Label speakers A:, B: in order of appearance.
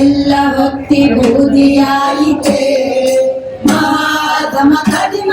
A: ಎಲ್ಲ ಭಕ್ತಿ ಬೂದಿಯಾಯಿತೆ ಮಹಾತ್ಮ ಕಡಿಮ